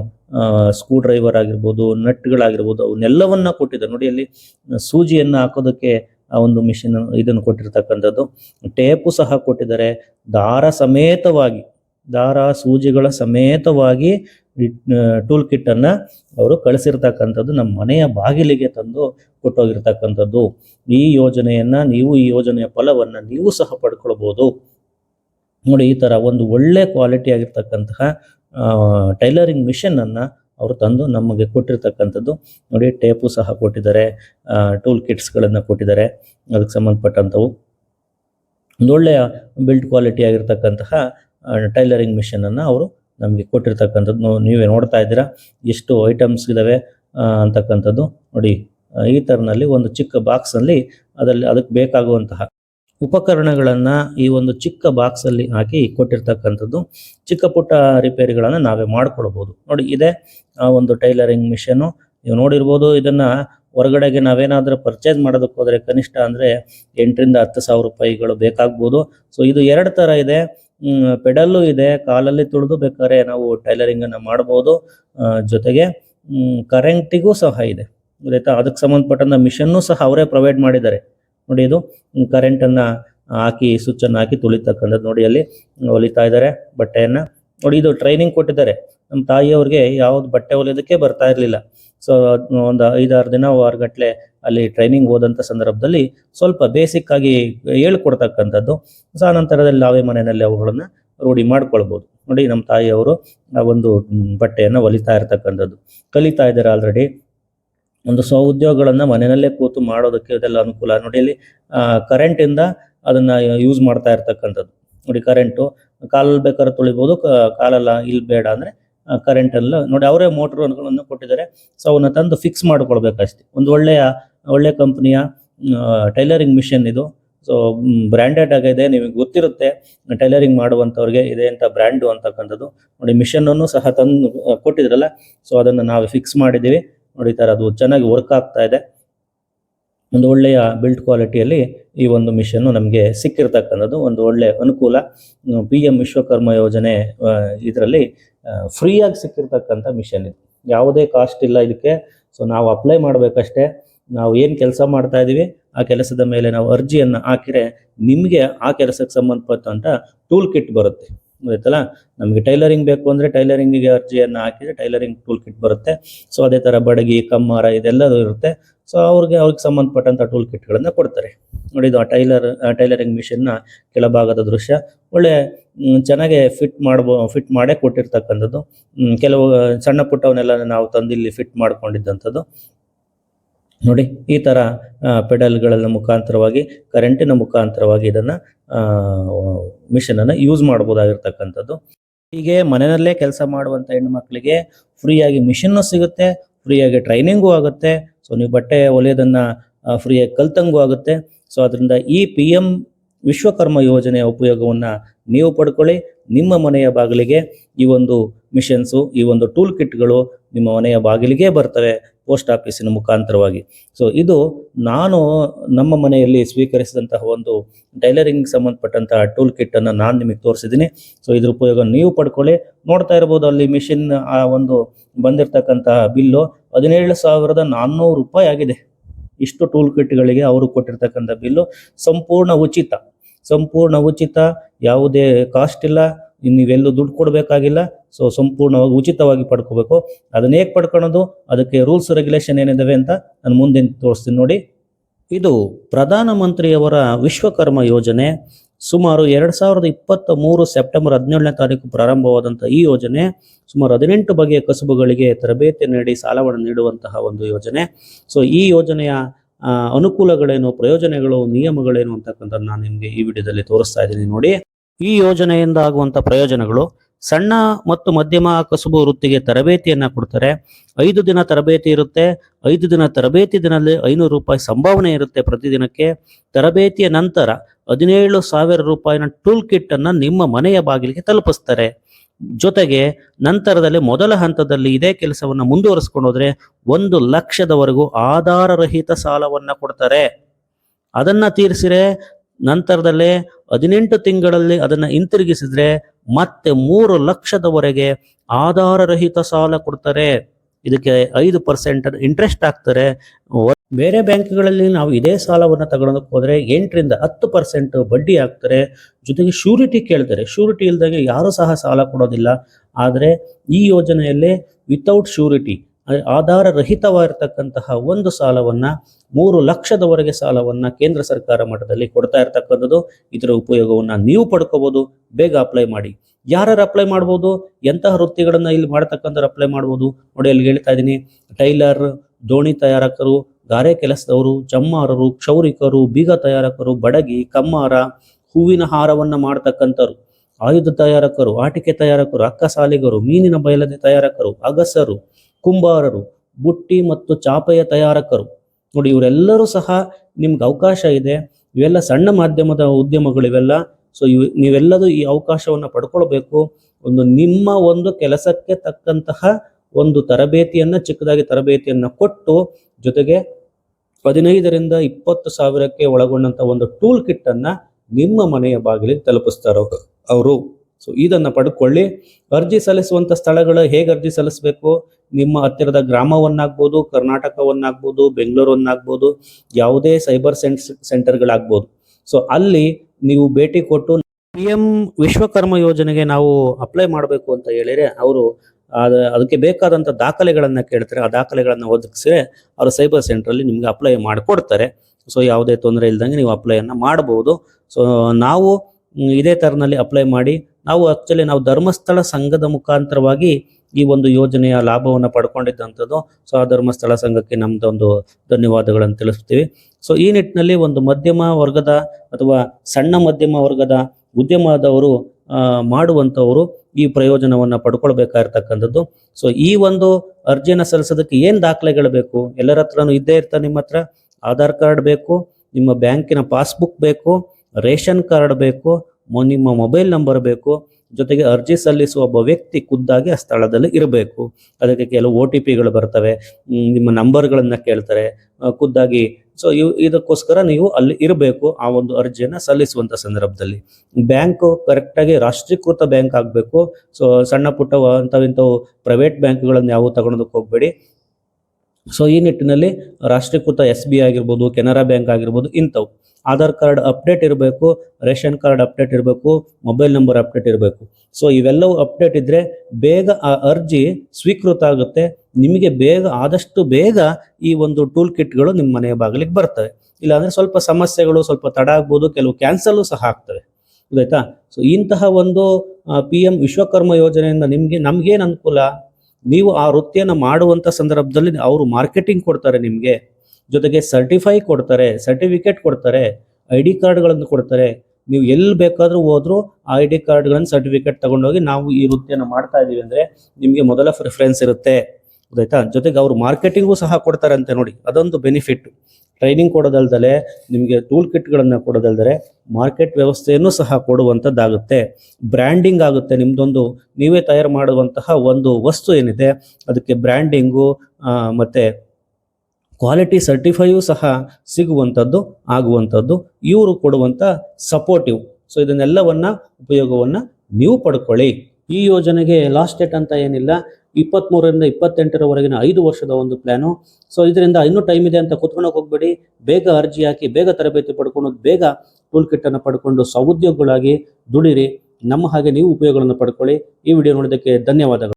ಸ್ಕ್ರೂ ಡ್ರೈವರ್ ಆಗಿರ್ಬೋದು ನಟ್ಗಳಾಗಿರ್ಬೋದು ಅವನ್ನೆಲ್ಲವನ್ನ ಕೊಟ್ಟಿದ್ದಾರೆ. ನೋಡಿ, ಅಲ್ಲಿ ಸೂಜಿಯನ್ನು ಹಾಕೋದಕ್ಕೆ ಆ ಒಂದು ಮಿಷಿನ್ ಇದನ್ನು ಕೊಟ್ಟಿರ್ತಕ್ಕಂಥದ್ದು. ಟೇಪು ಸಹ ಕೊಟ್ಟಿದ್ದಾರೆ. ದಾರ ಸಮೇತವಾಗಿ, ದಾರ, ಸೂಜಿಗಳ ಸಮೇತವಾಗಿ ಟೂಲ್ ಕಿಟ್ ಅನ್ನ ಅವರು ಕಳಿಸಿರ್ತಕ್ಕಂಥದ್ದು, ನಮ್ಮ ಮನೆಯ ಬಾಗಿಲಿಗೆ ತಂದು ಕೊಟ್ಟೋಗಿರ್ತಕ್ಕಂಥದ್ದು. ಈ ಯೋಜನೆಯನ್ನ, ನೀವು ಈ ಯೋಜನೆಯ ಫಲವನ್ನ ನೀವು ಸಹ ಪಡ್ಕೊಳ್ಬಹುದು ನೋಡಿ, ಈ ತರ ಒಂದು ಒಳ್ಳೆ ಕ್ವಾಲಿಟಿ ಆಗಿರ್ತಕ್ಕಂತಹ ಟೈಲರಿಂಗ್ ಮಿಷನ್ ಅನ್ನ ಅವರು ತಂದು ನಮಗೆ ಕೊಟ್ಟಿರ್ತಕ್ಕಂಥದ್ದು. ನೋಡಿ, ಟೇಪು ಸಹ ಕೊಟ್ಟಿದ್ದಾರೆ. ಟೂಲ್ ಕಿಟ್ಸ್ಗಳನ್ನು ಕೊಟ್ಟಿದ್ದಾರೆ. ಅದಕ್ಕೆ ಸಂಬಂಧಪಟ್ಟಂಥವು. ಒಂದು ಒಳ್ಳೆಯ ಬಿಲ್ಡ್ ಕ್ವಾಲಿಟಿ ಆಗಿರ್ತಕ್ಕಂತಹ ಟೈಲರಿಂಗ್ ಮಿಷನ್ ಅನ್ನ ಅವರು ನಮಗೆ ಕೊಟ್ಟಿರ್ತಕ್ಕಂಥದ್ದು. ನೀವೇ ನೋಡ್ತಾ ಇದ್ದೀರಾ? ಎಷ್ಟು ಐಟಮ್ಸ್ ಇದಾವೆ ಅಂತಕ್ಕಂಥದ್ದು. ನೋಡಿ, ಈ ಥರನಲ್ಲಿ ಒಂದು ಚಿಕ್ಕ ಬಾಕ್ಸಲ್ಲಿ ಅದರಲ್ಲಿ ಅದಕ್ಕೆ ಬೇಕಾಗುವಂತಹ ಉಪಕರಣಗಳನ್ನ ಈ ಒಂದು ಚಿಕ್ಕ ಬಾಕ್ಸ್ ಅಲ್ಲಿ ಹಾಕಿ ಕೊಟ್ಟಿರ್ತಕ್ಕಂಥದ್ದು ಚಿಕ್ಕ ಪುಟ್ಟ ರಿಪೇರಿಗಳನ್ನ ನಾವೇ ಮಾಡ್ಕೊಳ್ಬಹುದು ನೋಡಿ ಇದೆ ಆ ಒಂದು ಟೈಲರಿಂಗ್ ಮಿಷನ್ ನೀವು ನೋಡಿರ್ಬೋದು ಇದನ್ನ ಹೊರಗಡೆಗೆ ನಾವೇನಾದರೂ ಪರ್ಚೇಸ್ ಮಾಡೋದಕ್ಕೆ ಹೋದ್ರೆ ಕನಿಷ್ಠ ಅಂದ್ರೆ ಎಂಟರಿಂದ ಹತ್ತು ಸಾವಿರ ರೂಪಾಯಿಗಳು ಬೇಕಾಗ್ಬೋದು. ಸೊ ಇದು ಎರಡು ತರ ಇದೆ. ಪೆಡಲ್ಲು ಇದೆ ಕಾಲಲ್ಲಿ ತುಳಿದು ಬೇಕಾದ್ರೆ ನಾವು ಟೈಲರಿಂಗ್ ಅನ್ನ ಮಾಡ್ಬೋದು. ಆ, ಜೊತೆಗೆ ಕರೆಂಟಿಗೂ ಸಹ ಇದೆ. ಗೊತ್ತಾಯ್ತಾ ಅದಕ್ಕೆ ಸಂಬಂಧಪಟ್ಟಂತ ಮಿಷನ್ನು ಸಹ ಅವರೇ ಪ್ರೊವೈಡ್ ಮಾಡಿದ್ದಾರೆ. ನೋಡಿ ಇದು ಕರೆಂಟ್ ಅನ್ನ ಹಾಕಿ ಸ್ವಿಚ್ಚನ್ನು ಹಾಕಿ ತುಳಿತಕ್ಕಂಥದ್ದು. ನೋಡಿ ಅಲ್ಲಿ ಹೊಲಿತಾ ಇದ್ದಾರೆ ಬಟ್ಟೆಯನ್ನು. ನೋಡಿ ಇದು ಟ್ರೈನಿಂಗ್ ಕೊಟ್ಟಿದ್ದಾರೆ. ನಮ್ಮ ತಾಯಿಯವ್ರಿಗೆ ಯಾವ್ದು ಬಟ್ಟೆ ಹೊಲಿಯೋದಕ್ಕೆ ಬರ್ತಾ ಇರಲಿಲ್ಲ. ಸೊ ಒಂದು ಐದಾರು ದಿನ ವಾರಗಟ್ಲೆ ಅಲ್ಲಿ ಟ್ರೈನಿಂಗ್ ಹೋದಂಥ ಸಂದರ್ಭದಲ್ಲಿ ಸ್ವಲ್ಪ ಬೇಸಿಕ್ ಆಗಿ ಹೇಳ್ಕೊಡ್ತಕ್ಕಂಥದ್ದು. ಸೊ ನಂತರದಲ್ಲಿ ನಾವೇ ಮನೆಯಲ್ಲಿ ಅವುಗಳನ್ನು ರೂಢಿ ಮಾಡ್ಕೊಳ್ಬೋದು. ನೋಡಿ ನಮ್ಮ ತಾಯಿಯವರು ಆ ಒಂದು ಬಟ್ಟೆಯನ್ನ ಹೊಲಿತಾ ಇರ್ತಕ್ಕಂಥದ್ದು. ಕಲಿತಾ ಇದ್ದಾರೆ ಆಲ್ರೆಡಿ ಒಂದು ಸ್ವ ಉದ್ಯೋಗಗಳನ್ನ ಮನೆಯಲ್ಲೇ ಕೂತು ಮಾಡೋದಕ್ಕೆ ಇದೆಲ್ಲ ಅನುಕೂಲ. ನೋಡಿ ಇಲ್ಲಿ ಕರೆಂಟ್ ಇಂದ ಅದನ್ನ ಯೂಸ್ ಮಾಡ್ತಾ ಇರ್ತಕ್ಕಂಥದ್ದು. ನೋಡಿ ಕರೆಂಟು ಕಾಲಲ್ಲಿ ಬೇಕಾದ್ರೆ ತುಳಿಬೋದು ಕಾಲೆಲ್ಲ ಇಲ್ಲಿ ಬೇಡ ಅಂದ್ರೆ ಕರೆಂಟ್ ಎಲ್ಲ ನೋಡಿ ಅವರೇ ಮೋಟರ್ಗಳನ್ನು ಕೊಟ್ಟಿದ್ದಾರೆ. ಸೊ ಅವನ್ನ ತಂದು ಫಿಕ್ಸ್ ಮಾಡ್ಕೊಳ್ಬೇಕಷ್ಟೇ. ಒಂದು ಒಳ್ಳೆಯ, ಒಳ್ಳೆ ಕಂಪನಿಯ ಟೈಲರಿಂಗ್ ಮಿಷನ್ ಇದು. ಸೊ ಬ್ರ್ಯಾಂಡೆಡ್ ಆಗಿದೆ ನಿಮಗೆ ಗೊತ್ತಿರುತ್ತೆ ಟೈಲರಿಂಗ್ ಮಾಡುವಂಥವ್ರಿಗೆ ಇದೆ ಅಂತ ಬ್ರ್ಯಾಂಡು ಅಂತಕ್ಕಂಥದ್ದು. ನೋಡಿ ಮಿಷನ್ ಅನ್ನು ಸಹ ತಂದು, ಕೊಟ್ಟಿದ್ರಲ್ಲ ಸೊ ಅದನ್ನು ನಾವು ಫಿಕ್ಸ್ ಮಾಡಿದ್ದೀವಿ. ನೋಡಿ ಅದು ಚೆನ್ನಾಗಿ ವರ್ಕ್ ಆಗ್ತಾ ಇದೆ. ಒಂದು ಒಳ್ಳೆಯ ಬಿಲ್ಡ್ ಕ್ವಾಲಿಟಿಯಲ್ಲಿ ಈ ಒಂದು ಮಿಷನ್ನು ನಮಗೆ ಸಿಕ್ಕಿರ್ತಕ್ಕಂಥದ್ದು, ಒಂದು ಒಳ್ಳೆಯ ಅನುಕೂಲ. ಪಿ ಎಂ ವಿಶ್ವಕರ್ಮ ಯೋಜನೆ ಇದರಲ್ಲಿ ಫ್ರೀಯಾಗಿ ಸಿಕ್ಕಿರ್ತಕ್ಕಂಥ ಮಿಷನ್ ಇದು. ಯಾವುದೇ ಕಾಸ್ಟ್ ಇಲ್ಲ ಇದಕ್ಕೆ. ಸೊ ನಾವು ಅಪ್ಲೈ ಮಾಡಬೇಕಷ್ಟೇ. ನಾವು ಏನು ಕೆಲಸ ಮಾಡ್ತಾ ಇದ್ದೀವಿ ಆ ಕೆಲಸದ ಮೇಲೆ ನಾವು ಅರ್ಜಿಯನ್ನು ಹಾಕಿದರೆ ನಿಮಗೆ ಆ ಕೆಲಸಕ್ಕೆ ಸಂಬಂಧಪಟ್ಟಂಥ ಟೂಲ್ ಕಿಟ್ ಬರುತ್ತೆ. ಗೊತ್ತಲ್ಲ? ನಮಗೆ ಟೈಲರಿಂಗ್ ಬೇಕು ಅಂದರೆ ಟೈಲರಿಂಗಿಗೆ ಅರ್ಜಿಯನ್ನು ಹಾಕಿದ್ರೆ ಟೈಲರಿಂಗ್ ಟೂಲ್ ಕಿಟ್ ಬರುತ್ತೆ. ಸೊ ಅದೇ ಥರ ಬಡಗಿ ಕಮ್ಮಾರ ಇದೆಲ್ಲ ಇರುತ್ತೆ. ಸೊ ಅವ್ರಿಗೆ ಅವ್ರಿಗೆ ಸಂಬಂಧಪಟ್ಟಂಥ ಟೂಲ್ ಕಿಟ್ಗಳನ್ನು ಕೊಡ್ತಾರೆ. ನೋಡಿ ಇದು ಆ ಟೈಲರ್ ಟೈಲರಿಂಗ್ ಮಿಷಿನ್ನ ಕೆಳಭಾಗದ ದೃಶ್ಯ. ಒಳ್ಳೆ ಚೆನ್ನಾಗೆ ಫಿಟ್ ಮಾಡ್ಬೋ ಫಿಟ್ ಮಾಡೇ ಕೊಟ್ಟಿರ್ತಕ್ಕಂಥದ್ದು. ಕೆಲವು, ಸಣ್ಣ ಪುಟ್ಟವನ್ನೆಲ್ಲ ನಾವು ತಂದಿಲ್ಲಿ ಫಿಟ್ ಮಾಡ್ಕೊಂಡಿದ್ದಂಥದ್ದು. ನೋಡಿ, ಈ ತರ ಪೆಡಲ್ಗಳ ಮುಖಾಂತರವಾಗಿ, ಕರೆಂಟಿನ ಮುಖಾಂತರವಾಗಿ ಇದನ್ನ ಮಿಷನ್ ಅನ್ನ ಯೂಸ್ ಮಾಡ್ಬೋದಾಗಿರ್ತಕ್ಕಂಥದ್ದು ಹೀಗೆ ಮನೆಯಲ್ಲೇ ಕೆಲಸ ಮಾಡುವಂಥ ಹೆಣ್ಮಕ್ಳಿಗೆ ಫ್ರೀಯಾಗಿ ಮಿಷನ್ನು ಸಿಗುತ್ತೆ, ಫ್ರೀಯಾಗಿ ಟ್ರೈನಿಂಗು ಆಗುತ್ತೆ. ಸೊ, ನೀವು ಬಟ್ಟೆ ಹೊಲಿಯೋದನ್ನು ಫ್ರೀಯಾಗಿ ಕಲ್ತಂಗೂ ಆಗುತ್ತೆ. ಸೊ ಅದರಿಂದ ಈ ಪಿ ಎಂ ವಿಶ್ವಕರ್ಮ ಯೋಜನೆಯ ಉಪಯೋಗವನ್ನ ನೀವು ಪಡ್ಕೊಳ್ಳಿ. ನಿಮ್ಮ ಮನೆಯ ಬಾಗಿಲಿಗೆ ಈ ಒಂದು ಮಿಷನ್ಸು, ಈ ಒಂದು ಟೂಲ್ ಕಿಟ್ಗಳು ನಿಮ್ಮ ಮನೆಯ ಬಾಗಿಲಿಗೆ ಬರ್ತವೆ. ಪೋಸ್ಟ್ ಆಫೀಸಿನ ಮುಖಾಂತರವಾಗಿ. ಸೊ ಇದು ನಾನು ನಮ್ಮ ಮನೆಯಲ್ಲಿ ಸ್ವೀಕರಿಸಿದಂತಹ ಒಂದು ಟೈಲರಿಂಗ್ ಸಂಬಂಧಪಟ್ಟಂತಹ ಟೂಲ್ ಕಿಟ್ ಅನ್ನು ನಾನು ನಿಮಗೆ ತೋರಿಸಿದ್ದೀನಿ. ಸೊ ಇದ್ರ ಉಪಯೋಗ ನೀವು ಪಡ್ಕೊಳ್ಳಿ. ನೋಡ್ತಾ ಇರ್ಬೋದು ಅಲ್ಲಿ ಮಿಷಿನ್ ಆ ಒಂದು ಬಂದಿರತಕ್ಕಂತಹ ಬಿಲ್ಲು ಹದಿನೇಳು ಸಾವಿರದ ನಾನ್ನೂರು ರೂಪಾಯಿ ಆಗಿದೆ. ಇಷ್ಟು ಟೂಲ್ ಕಿಟ್ಗಳಿಗೆ ಅವರು ಕೊಟ್ಟಿರ್ತಕ್ಕಂಥ ಬಿಲ್ಲು ಸಂಪೂರ್ಣ ಉಚಿತ. ಸಂಪೂರ್ಣ ಉಚಿತ, ಯಾವುದೇ ಕಾಸ್ಟ್ ಇಲ್ಲ. ನೀವೆಲ್ಲೂ ದುಡ್ಡು ಕೊಡಬೇಕಾಗಿಲ್ಲ. ಸೊ ಸಂಪೂರ್ಣವಾಗಿ ಉಚಿತವಾಗಿ ಪಡ್ಕೋಬೇಕು. ಅದನ್ನ ಹೇಗೆ ಪಡ್ಕೊಳೋದು? ಅದಕ್ಕೆ ರೂಲ್ಸ್ ರೆಗ್ಯುಲೇಷನ್ ಏನಿದಾವೆ ಅಂತ ನಾನು ಮುಂದೆ ತೋರಿಸ್ತೀನಿ ನೋಡಿ. ಇದು ಪ್ರಧಾನಮಂತ್ರಿಯವರ ವಿಶ್ವಕರ್ಮ ಯೋಜನೆ. ಸುಮಾರು ಎರಡು ಸಾವಿರದ ಇಪ್ಪತ್ತ ಮೂರು ಸೆಪ್ಟೆಂಬರ್ ಹದಿನೇಳನೇ ತಾರೀಕು ಪ್ರಾರಂಭವಾದಂಥ ಈ ಯೋಜನೆ ಸುಮಾರು ಹದಿನೆಂಟು ಬಗೆಯ ಕಸುಬುಗಳಿಗೆ ತರಬೇತಿ ನೀಡಿ ಸಾಲವನ್ನು ನೀಡುವಂತಹ ಒಂದು ಯೋಜನೆ. ಸೊ ಈ ಯೋಜನೆಯ ಅನುಕೂಲಗಳೇನು, ಪ್ರಯೋಜನಗಳು, ನಿಯಮಗಳೇನು ಅಂತಕ್ಕಂಥದ್ದು ನಾನು ನಿಮಗೆ ಈ ವಿಡಿಯೋದಲ್ಲಿ ತೋರಿಸ್ತಾ ಇದ್ದೀನಿ ನೋಡಿ. ಈ ಯೋಜನೆಯಿಂದ ಆಗುವಂಥ ಪ್ರಯೋಜನಗಳು, ಸಣ್ಣ ಮತ್ತು ಮಧ್ಯಮ ಕಸುಬು ವೃತ್ತಿಗೆ ತರಬೇತಿಯನ್ನ ಕೊಡ್ತಾರೆ. ಐದು ದಿನ ತರಬೇತಿ ಇರುತ್ತೆ. ಐದು ದಿನ ತರಬೇತಿ ದಿನದಲ್ಲಿ ಐನೂರು ರೂಪಾಯಿ ಸಂಭಾವನೆ ಇರುತ್ತೆ ಪ್ರತಿದಿನಕ್ಕೆ. ತರಬೇತಿಯ ನಂತರ ಹದಿನೇಳು ಸಾವಿರ ರೂಪಾಯಿನ ಟೂಲ್ ಕಿಟ್ ಅನ್ನ ನಿಮ್ಮ ಮನೆಯ ಬಾಗಿಲಿಗೆ ತಲುಪಿಸ್ತಾರೆ. ಜೊತೆಗೆ ನಂತರದಲ್ಲಿ ಮೊದಲ ಹಂತದಲ್ಲಿ ಇದೇ ಕೆಲಸವನ್ನು ಮುಂದುವರಿಸ್ಕೊಂಡು ಹೋದ್ರೆ ಒಂದು ಲಕ್ಷದವರೆಗೂ ಆಧಾರರಹಿತ ಸಾಲವನ್ನ ಕೊಡ್ತಾರೆ. ಅದನ್ನ ತೀರಿಸಿರೆ ನಂತರದಲ್ಲೇ ಹದಿನೆಂಟು ತಿಂಗಳಲ್ಲಿ ಅದನ್ನು ಹಿಂತಿರುಗಿಸಿದ್ರೆ ಮತ್ತೆ ಮೂರು ಲಕ್ಷದವರೆಗೆ ಆಧಾರರಹಿತ ಸಾಲ ಕೊಡ್ತಾರೆ. ಇದಕ್ಕೆ ಐದು ಪರ್ಸೆಂಟ್ ಇಂಟ್ರೆಸ್ಟ್ ಹಾಕ್ತಾರೆ. ಬೇರೆ ಬ್ಯಾಂಕ್ಗಳಲ್ಲಿ ನಾವು ಇದೇ ಸಾಲವನ್ನು ತಗೊಳೋದಕ್ಕೆ ಹೋದರೆ ಎಂಟರಿಂದ ಹತ್ತು ಪರ್ಸೆಂಟ್ ಬಡ್ಡಿ ಹಾಕ್ತಾರೆ. ಜೊತೆಗೆ ಶ್ಯೂರಿಟಿ ಕೇಳ್ತಾರೆ. ಶ್ಯೂರಿಟಿ ಇಲ್ದಾಗೆ ಯಾರು ಸಹ ಸಾಲ ಕೊಡೋದಿಲ್ಲ. ಆದರೆ ಈ ಯೋಜನೆಯಲ್ಲಿ ವಿತೌಟ್ ಶ್ಯೂರಿಟಿ ಆಧಾರ ರಹಿತವಾಗಿರ್ತಕ್ಕಂತಹ ಒಂದು ಸಾಲವನ್ನ ಮೂರು ಲಕ್ಷದವರೆಗೆ ಸಾಲವನ್ನ ಕೇಂದ್ರ ಸರ್ಕಾರ ಮಟ್ಟದಲ್ಲಿ ಕೊಡ್ತಾ ಇರ್ತಕ್ಕಂಥದ್ದು. ಇದರ ಉಪಯೋಗವನ್ನ ನೀವು ಪಡ್ಕೋಬಹುದು ಬೇಗ ಅಪ್ಲೈ ಮಾಡಿ. ಯಾರು ಅಪ್ಲೈ ಮಾಡ್ಬೋದು? ಎಂತಹ ವೃತ್ತಿಗಳನ್ನ ಇಲ್ಲಿ ಮಾಡ್ತಕ್ಕಂಥವ್ರು ಅಪ್ಲೈ ಮಾಡ್ಬೋದು? ನೋಡಿ, ಅಲ್ಲಿ ಹೇಳ್ತಾ ಇದ್ದೀನಿ. ಟೈಲರ್, ದೋಣಿ ತಯಾರಕರು, ಗಾರೆ ಕೆಲಸದವರು, ಚಮ್ಮಾರರು, ಕ್ಷೌರಿಕರು, ಬೀಗ ತಯಾರಕರು, ಬಡಗಿ, ಕಮ್ಮಾರ, ಹೂವಿನ ಹಾರವನ್ನ ಮಾಡ್ತಕ್ಕಂಥವ್ರು. ಆಯುಧ ತಯಾರಕರು, ಆಟಿಕೆ ತಯಾರಕರು, ಅಕ್ಕಸಾಲಿಗರು, ಮೀನಿನ ಬಯಲದ ತಯಾರಕರು, ಅಗಸರು ಕುಂಬಾರರು, ಬುಟ್ಟಿ ಮತ್ತು ಚಾಪೆಯ ತಯಾರಕರು. ನೋಡಿ, ಇವರೆಲ್ಲರೂ ಸಹ ನಿಮ್ಗೆ ಅವಕಾಶ ಇದೆ. ಇವೆಲ್ಲ ಸಣ್ಣ ಮಾಧ್ಯಮದ ಉದ್ಯಮಗಳು ಇವೆಲ್ಲ ಸೊ ಇವ್ ನೀವೆಲ್ಲದೂ ಈ ಅವಕಾಶವನ್ನು ಪಡ್ಕೊಳ್ಬೇಕು. ಒಂದು ನಿಮ್ಮ ಒಂದು ಕೆಲಸಕ್ಕೆ ತಕ್ಕಂತಹ ಒಂದು ತರಬೇತಿಯನ್ನ, ಚಿಕ್ಕದಾಗಿ ತರಬೇತಿಯನ್ನ ಕೊಟ್ಟು, ಜೊತೆಗೆ ಹದಿನೈದರಿಂದ ಇಪ್ಪತ್ತು ಸಾವಿರಕ್ಕೆ ಒಳಗೊಂಡಂತ ಒಂದು ಟೂಲ್ ಕಿಟ್ ಅನ್ನ ನಿಮ್ಮ ಮನೆಯ ಬಾಗಿಲಿಗೆ ತಲುಪಿಸ್ತಾರೆ ಅವರು. ಸೊ ಇದನ್ನ ಪಡ್ಕೊಳ್ಳಿ. ಅರ್ಜಿ ಸಲ್ಲಿಸುವಂಥ ಸ್ಥಳಗಳು ಹೇಗೆ ಅರ್ಜಿ ಸಲ್ಲಿಸಬೇಕು? ನಿಮ್ಮ ಹತ್ತಿರದ ಗ್ರಾಮವನ್ನಾಗ್ಬೋದು, ಕರ್ನಾಟಕವನ್ನಾಗ್ಬೋದು, ಬೆಂಗಳೂರನ್ನಾಗ್ಬೋದು, ಯಾವುದೇ ಸೈಬರ್ ಸೆಂಟ್ ಸೆಂಟರ್ಗಳಾಗ್ಬೋದು. ಸೊ ಅಲ್ಲಿ ನೀವು ಭೇಟಿ ಕೊಟ್ಟು ಪಿ ಎಂ ವಿಶ್ವಕರ್ಮ ಯೋಜನೆಗೆ ನಾವು ಅಪ್ಲೈ ಮಾಡಬೇಕು ಅಂತ ಹೇಳಿದರೆ, ಅವರು ಅದಕ್ಕೆ ಬೇಕಾದಂಥ ದಾಖಲೆಗಳನ್ನು ಕೇಳ್ತಾರೆ. ಆ ದಾಖಲೆಗಳನ್ನು ಒದಗಿಸಿದ್ರೆ ಅವರು ಸೈಬರ್ ಸೆಂಟ್ರಲ್ಲಿ ನಿಮಗೆ ಅಪ್ಲೈ ಮಾಡಿಕೊಡ್ತಾರೆ. ಸೊ ಯಾವುದೇ ತೊಂದರೆ ಇಲ್ದಂಗೆ ನೀವು ಅಪ್ಲೈಯನ್ನು ಮಾಡಬಹುದು ಸೊ ನಾವು ಇದೇ ಥರನಲ್ಲಿ ಅಪ್ಲೈ ಮಾಡಿ ನಾವು ಆಕ್ಚುಲಿ ನಾವು ಧರ್ಮಸ್ಥಳ ಸಂಘದ ಮುಖಾಂತರವಾಗಿ ಈ ಒಂದು ಯೋಜನೆಯ ಲಾಭವನ್ನು ಪಡ್ಕೊಂಡಿದ್ದಂಥದ್ದು. ಸೊ ಆ ಧರ್ಮಸ್ಥಳ ಸಂಘಕ್ಕೆ ನಮ್ದೊಂದು ಧನ್ಯವಾದಗಳನ್ನು ತಿಳಿಸ್ತೀವಿ. ಸೊ ಈ ನಿಟ್ಟಿನಲ್ಲಿ ಒಂದು ಮಧ್ಯಮ ವರ್ಗದ ಅಥವಾ ಸಣ್ಣ ಮಧ್ಯಮ ವರ್ಗದ ಉದ್ಯಮದವರು ಮಾಡುವಂಥವರು ಈ ಪ್ರಯೋಜನವನ್ನು ಪಡ್ಕೊಳ್ಬೇಕಾಗಿರ್ತಕ್ಕಂಥದ್ದು. ಸೊ ಈ ಒಂದು ಅರ್ಜಿಯನ್ನು ಸಲ್ಲಿಸೋದಕ್ಕೆ ಏನು ದಾಖಲೆಗಳು ಬೇಕು? ಎಲ್ಲರ ಹತ್ರನೂ ಇದ್ದೇ ಇರ್ತಾರೆ ನಿಮ್ಮ ಹತ್ರ? ಆಧಾರ್ ಕಾರ್ಡ್ ಬೇಕು, ನಿಮ್ಮ ಬ್ಯಾಂಕಿನ ಪಾಸ್ಬುಕ್ ಬೇಕು, ರೇಷನ್ ಕಾರ್ಡ್ ಬೇಕು ನಿಮ್ಮ ಮೊಬೈಲ್ ನಂಬರ್ ಬೇಕು, ಜೊತೆಗೆ ಅರ್ಜಿ ಸಲ್ಲಿಸುವ ಒಬ್ಬ ವ್ಯಕ್ತಿ ಖುದ್ದಾಗಿ ಆ ಸ್ಥಳದಲ್ಲಿ ಇರಬೇಕು. ಅದಕ್ಕೆ ಕೆಲವು ಒ ಟಿ ಪಿಗಳು ಬರ್ತವೆ ನಿಮ್ಮ ನಂಬರ್ಗಳನ್ನು ಕೇಳ್ತಾರೆ ಖುದ್ದಾಗಿ. ಸೊ ಇವು, ಇದಕ್ಕೋಸ್ಕರ ನೀವು ಅಲ್ಲಿ ಇರಬೇಕು, ಆ ಒಂದು ಅರ್ಜಿಯನ್ನು ಸಲ್ಲಿಸುವಂಥ ಸಂದರ್ಭದಲ್ಲಿ. ಬ್ಯಾಂಕು ಕರೆಕ್ಟಾಗಿ ರಾಷ್ಟ್ರೀಕೃತ ಬ್ಯಾಂಕ್ ಆಗಬೇಕು. ಸೊ ಸಣ್ಣ ಪುಟ್ಟ ಅಂಥವು ಇಂಥವು ಪ್ರೈವೇಟ್ ಬ್ಯಾಂಕ್ಗಳನ್ನು ಯಾವ ತಗೊಳೋದಕ್ಕೆ ಹೋಗಬೇಡಿ. ಸೊ ಈ ನಿಟ್ಟಿನಲ್ಲಿ ರಾಷ್ಟ್ರೀಕೃತ ಎಸ್ ಬಿ ಆಗಿರ್ಬೋದು, ಕೆನರಾ ಬ್ಯಾಂಕ್ ಆಗಿರ್ಬೋದು, ಇಂಥವು. ಆಧಾರ್ ಕಾರ್ಡ್ ಅಪ್ಡೇಟ್ ಇರಬೇಕು, ರೇಷನ್ ಕಾರ್ಡ್ ಅಪ್ಡೇಟ್ ಇರಬೇಕು, ಮೊಬೈಲ್ ನಂಬರ್ ಅಪ್ಡೇಟ್ ಇರಬೇಕು. ಸೊ ಇವೆಲ್ಲವೂ ಅಪ್ಡೇಟ್ ಇದ್ದರೆ ಬೇಗ ಆ ಅರ್ಜಿ ಸ್ವೀಕೃತ ಆಗುತ್ತೆ. ನಿಮಗೆ ಬೇಗ, ಆದಷ್ಟು ಬೇಗ ಈ ಒಂದು ಟೂಲ್ ಕಿಟ್ಗಳು ನಿಮ್ಮ ಮನೆಯ ಬಾಗಿಲಿಗೆ ಬರ್ತವೆ. ಇಲ್ಲಾಂದರೆ ಸ್ವಲ್ಪ ಸಮಸ್ಯೆಗಳು, ಸ್ವಲ್ಪ ತಡ ಆಗ್ಬೋದು, ಕೆಲವು ಕ್ಯಾನ್ಸಲ್ಲು ಸಹ ಆಗ್ತವೆ. ಗೊತ್ತಾಯ್ತಾ? ಸೊ ಇಂತಹ ಒಂದು ಪಿ ಎಂ ವಿಶ್ವಕರ್ಮ ಯೋಜನೆಯಿಂದ ನಿಮಗೆ, ನಮ್ಗೇನು ಅನುಕೂಲ? ನೀವು ಆ ವೃತ್ತಿಯನ್ನು ಮಾಡುವಂತ ಸಂದರ್ಭದಲ್ಲಿ ಅವರು ಮಾರ್ಕೆಟಿಂಗ್ ಕೊಡ್ತಾರೆ ನಿಮಗೆ. ಜೊತೆಗೆ ಸರ್ಟಿಫೈ ಕೊಡ್ತಾರೆ ಸರ್ಟಿಫಿಕೇಟ್ ಕೊಡ್ತಾರೆ ಐ ಡಿ ಕಾರ್ಡ್ಗಳನ್ನು ಕೊಡ್ತಾರೆ. ನೀವು ಎಲ್ಲಿ ಬೇಕಾದರೂ ಹೋದರೂ ಐ ಡಿ ಕಾರ್ಡ್ಗಳನ್ನು ಸರ್ಟಿಫಿಕೇಟ್ ತಗೊಂಡೋಗಿ ನಾವು ಈ ವೃತ್ತಿಯನ್ನು ಮಾಡ್ತಾ ಇದ್ದೀವಿ ಅಂದರೆ ನಿಮಗೆ ಮೊದಲ ಪ್ರಿಫರೆನ್ಸ್ ಇರುತ್ತೆ. ಗೊತ್ತಾಯ್ತಾ? ಜೊತೆಗೆ ಅವರು ಮಾರ್ಕೆಟಿಂಗು ಸಹ ಕೊಡ್ತಾರಂತೆ ನೋಡಿ. ಅದೊಂದು ಬೆನಿಫಿಟ್ ಟ್ರೈನಿಂಗ್ ಕೊಡೋದಲ್ದಲೆ ನಿಮಗೆ ಟೂಲ್ ಕಿಟ್ಗಳನ್ನು ಕೊಡೋದಲ್ದರೆ ಮಾರ್ಕೆಟ್ ವ್ಯವಸ್ಥೆಯನ್ನು ಸಹ ಕೊಡುವಂಥದ್ದಾಗುತ್ತೆ ಬ್ರ್ಯಾಂಡಿಂಗ್ ಆಗುತ್ತೆ. ನಿಮ್ಮದೊಂದು ನೀವೇ ತಯಾರು ಮಾಡುವಂತಹ ಒಂದು ವಸ್ತು ಏನಿದೆ, ಅದಕ್ಕೆ ಬ್ರ್ಯಾಂಡಿಂಗು ಮತ್ತೆ ಕ್ವಾಲಿಟಿ ಸರ್ಟಿಫೈಯೂ ಸಹ ಸಿಗುವಂಥದ್ದು ಆಗುವಂಥದ್ದು ಇವರು ಕೊಡುವಂಥ ಸಪೋರ್ಟಿವ್ ಸೊ ಇದನ್ನೆಲ್ಲವನ್ನ ಉಪಯೋಗವನ್ನು ನೀವು ಪಡ್ಕೊಳ್ಳಿ. ಈ ಯೋಜನೆಗೆ ಲಾಸ್ಟ್ ಡೇಟ್ ಅಂತ ಏನಿಲ್ಲ. ಇಪ್ಪತ್ತ್ಮೂರರಿಂದ ಇಪ್ಪತ್ತೆಂಟರವರೆಗಿನ ಐದು ವರ್ಷದ ಒಂದು ಪ್ಲ್ಯಾನು ಸೊ ಇದರಿಂದ ಇನ್ನೂ ಟೈಮ್ ಇದೆ ಅಂತ ಕುತ್ಕೊಳಕ್ಕೆ ಹೋಗ್ಬೇಡಿ. ಬೇಗ ಅರ್ಜಿ ಹಾಕಿ, ಬೇಗ ತರಬೇತಿ ಪಡ್ಕೊಂಡು ಬೇಗ ಟೂಲ್ ಕಿಟ್ ಅನ್ನು ಪಡ್ಕೊಂಡು ಸೌದ್ಯೋಗಗಳಾಗಿ ದುಡಿರಿ. ನಮ್ಮ ಹಾಗೆ ನೀವು ಉಪಯೋಗಗಳನ್ನು ಪಡ್ಕೊಳ್ಳಿ. ಈ ವಿಡಿಯೋ ನೋಡಿದ್ದಕ್ಕೆ ಧನ್ಯವಾದಗಳು.